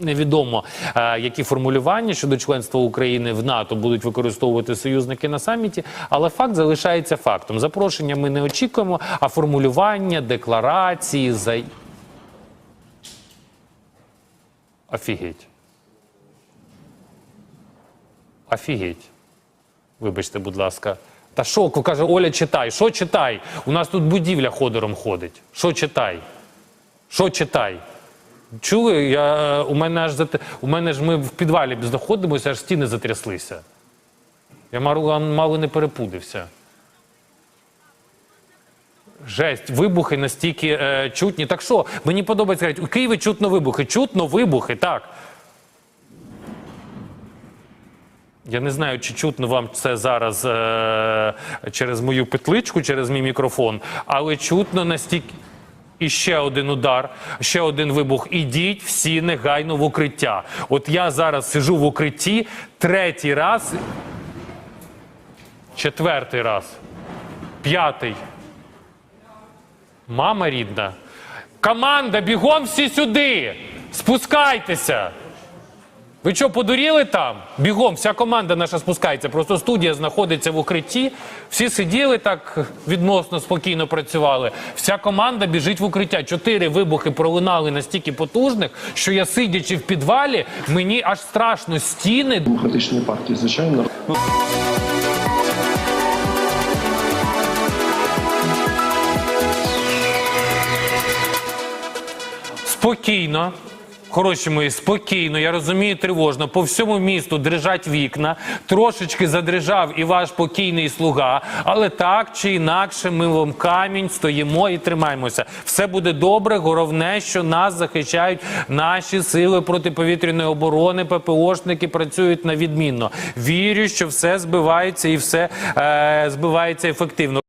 Невідомо, е, які формулювання щодо членства України в НАТО будуть використовувати союзники на саміті, але факт залишається фактом. Запрошення ми не очікуємо, а формулювання, декларації за офігеть. Офігеть. Вибачте, будь ласка. Та що, каже Оля, читай. Що читай? У нас тут будівля ходором ходить. Що читай? Що читай? Чули? Я, у мене аж зат... у мене ж ми в підвалі знаходимося, аж стіни затряслися. Я мало, не перепудився. Жесть, вибухи настільки е, чутні. Так що, мені подобається сказати, у Києві чутно вибухи. Чутно вибухи, так. Я не знаю, чи чутно вам це зараз е- через мою петличку, через мій мікрофон, але чутно настільки. І ще один удар, ще один вибух. Ідіть всі негайно в укриття. От я зараз сижу в укритті третій раз, четвертий раз, п'ятий. Мама рідна. Команда, бігом всі сюди! Спускайтеся! Ви що, подуріли там? Бігом, вся команда наша спускається. Просто студія знаходиться в укритті. Всі сиділи так відносно спокійно працювали. Вся команда біжить в укриття. Чотири вибухи пролунали настільки потужних, що я сидячи в підвалі, мені аж страшно стіни. демократичної партії, звичайно. Спокійно. Хороші мої, спокійно, я розумію, тривожно. По всьому місту дрижать вікна. Трошечки задрижав і ваш покійний слуга. Але так чи інакше, ми вам камінь стоїмо і тримаємося. Все буде добре. Головне, що нас захищають наші сили протиповітряної оборони. ППОшники працюють на відмінно. Вірю, що все збивається і все е, збивається ефективно.